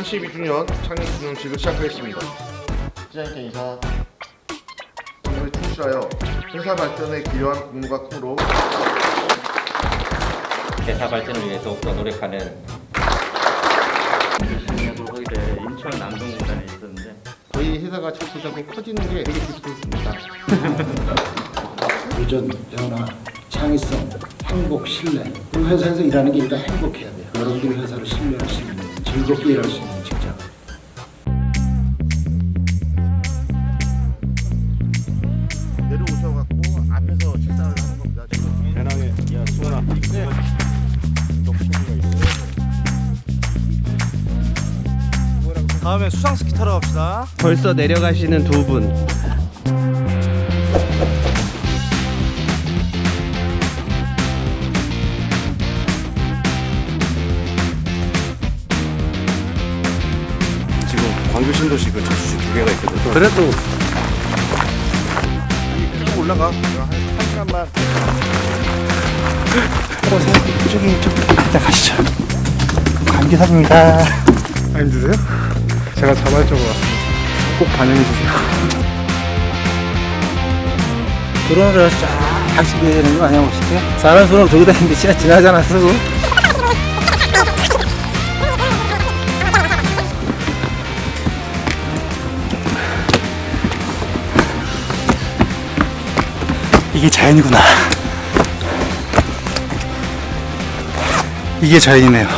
32주년 창립 기념식을 시작하겠습니다. 시장님께 인사. 오늘 충실하여 회사 발전에 기여한 공모가 크므로 회사 발전을 위해 더욱더 노력하는 하게 돼 인천 남동공단에 있었는데 저희 회사가 자꾸 자꾸 커지는 게 되게 기쁘습니다. 도전, 변화, 창의성, 행복, 신뢰. 우리 회사에서 일하는 게 일단 행복해야 돼요. 여러분들이 회사를 신뢰할 수 있는, 즐겁게 일할 수 있는 직장. 내려오셔갖고 앞에서 식사를 하는 겁니다. 배낭에 야 수원아 다음에 수상 스키 타러 갑시다. 벌써 내려가시는 두 분. 광주 신도시 그 저수지 두 개가 있거든 그래도 쭉 올라가. 한, 한 시간만. 저기, 좀, 이따 가시죠. 감기삽입니다. 안 힘드세요? 제가 자발적으로 왔습니다. 꼭 반영해 주세요. 드론을 쫙 학습해야 되는 거 아니야, 혹시? 사람 손으로 들고 다니는데 진짜 지나잖아, 쓰고. 이게 자연이구나. 이게 자연이네요.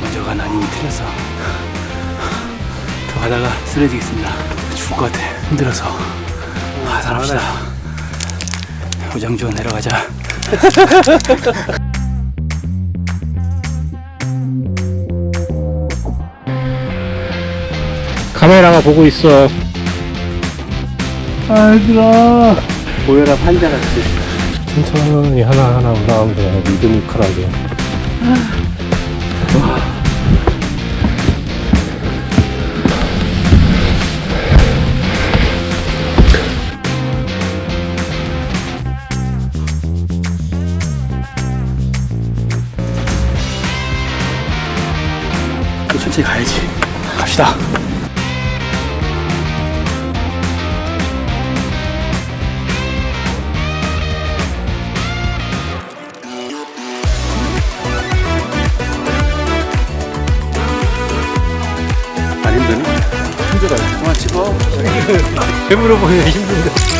먼저가 난임이 틀려서 더 가다가 쓰러지겠습니다. 죽을 것 같아. 힘들어서. 아, 살합시다. 우장주 내려가자. 카메라가 보고 있어. 아들아. 보여라 판자같이. 천천히 하나하나 올라가면 돼요. 리드미컬하게. 또 천천히 가야지. 갑시다. 배부러 보여 힘든데.